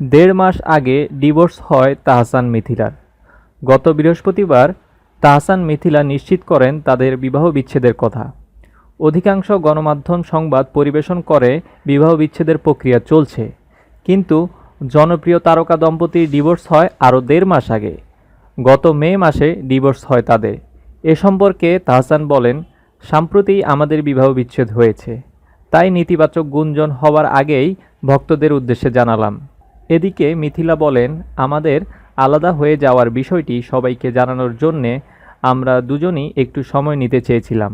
দেড় মাস আগে ডিভোর্স হয় তাহসান মিথিলার। গত বৃহস্পতিবার তাহসান মিথিলা নিশ্চিত করেন তাদের বিবাহ বিচ্ছেদের কথা। অধিকাংশ গণমাধ্যম সংবাদ পরিবেশন করে বিবাহ বিচ্ছেদের প্রক্রিয়া চলছে। কিন্তু জনপ্রিয় তারকা দম্পতির ডিভোর্স হয় আরও দেড় মাস আগে। গত মে মাসে ডিভোর্স হয় তাদের। এ সম্পর্কে তাহসান বলেন, সাম্প্রতি আমাদের বিবাহ বিচ্ছেদ হয়েছে। তাই নেতিবাচক গুঞ্জন হওয়ার আগেই ভক্তদের উদ্দেশ্যে জানালাম। এদিকে মিথিলা বলেন, আমাদের আলাদা হয়ে যাওয়ার বিষয়টি সবাইকে জানানোর জন্যে আমরা দুজনই একটু সময় নিতে চেয়েছিলাম।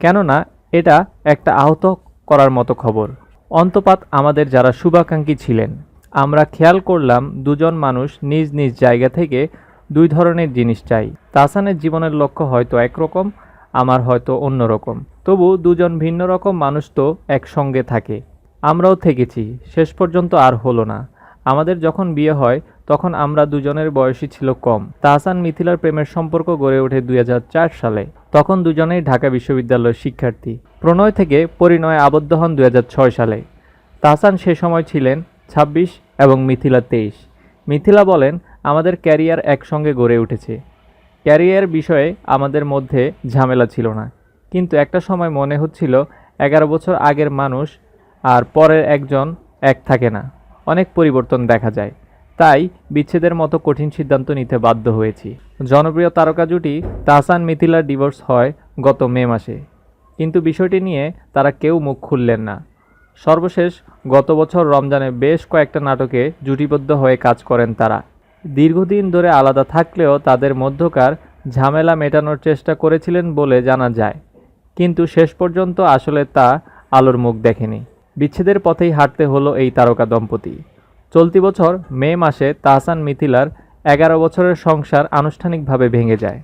কেননা এটা একটা আহত করার মতো খবর। অন্তপাত আমাদের যারা শুভাকাঙ্ক্ষী ছিলেন, আমরা খেয়াল করলাম দুজন মানুষ নিজ নিজ জায়গা থেকে দুই ধরনের জিনিস চাই। তাসানের জীবনের লক্ষ্য হয়তো একরকম, আমার হয়তো অন্যরকম। তবু দুজন ভিন্ন রকম মানুষ তো একসঙ্গে থাকে। আমরাও থেকেছি, শেষ পর্যন্ত আর হলো না। আমাদের যখন বিয়ে হয়, তখন আমরা দুজনের বয়সই ছিল কম। তাহসান মিথিলার প্রেমের সম্পর্ক গড়ে ওঠে দুই হাজার চার সালে। তখন দুজনেই ঢাকা বিশ্ববিদ্যালয়ের শিক্ষার্থী। প্রণয় থেকে পরিণয়ে আবদ্ধ হন দু হাজার ছয় সালে। তাহসান সে সময় ছিলেন ২৬ এবং মিথিলা তেইশ। মিথিলা বলেন, আমাদের ক্যারিয়ার একসঙ্গে গড়ে উঠেছে। ক্যারিয়ার বিষয়ে আমাদের মধ্যে ঝামেলা ছিল না। কিন্তু একটা সময় মনে হচ্ছিল, এগারো বছর আগের মানুষ আর পরের একজন এক থাকে না। অনেক পরিবর্তন দেখা যায়। তাই বিচ্ছেদের মতো কঠিন সিদ্ধান্ত নিতে বাধ্য হয়েছি। জনপ্রিয় তারকা জুটি তাহসান মিথিলার ডিভোর্স হয় গত মে মাসে। কিন্তু বিষয়টি নিয়ে তারা কেউ মুখ খুললেন না। সর্বশেষ গত বছর রমজানে বেশ কয়েকটা নাটকে জুটিবদ্ধ হয়ে কাজ করেন তারা। দীর্ঘদিন ধরে আলাদা থাকলেও তাদের মধ্যকার ঝামেলা মেটানোর চেষ্টা করেছিলেন বলে জানা যায়। কিন্তু শেষ পর্যন্ত আসলে তা আলোর মুখ দেখেনি। বিচ্ছেদের পথেই হাঁটতে হলো এই তারকা দম্পতি। চলতি বছর মে মাসে তাহসান মিথিলার এগারো বছরের সংসার আনুষ্ঠানিকভাবে ভেঙে যায়।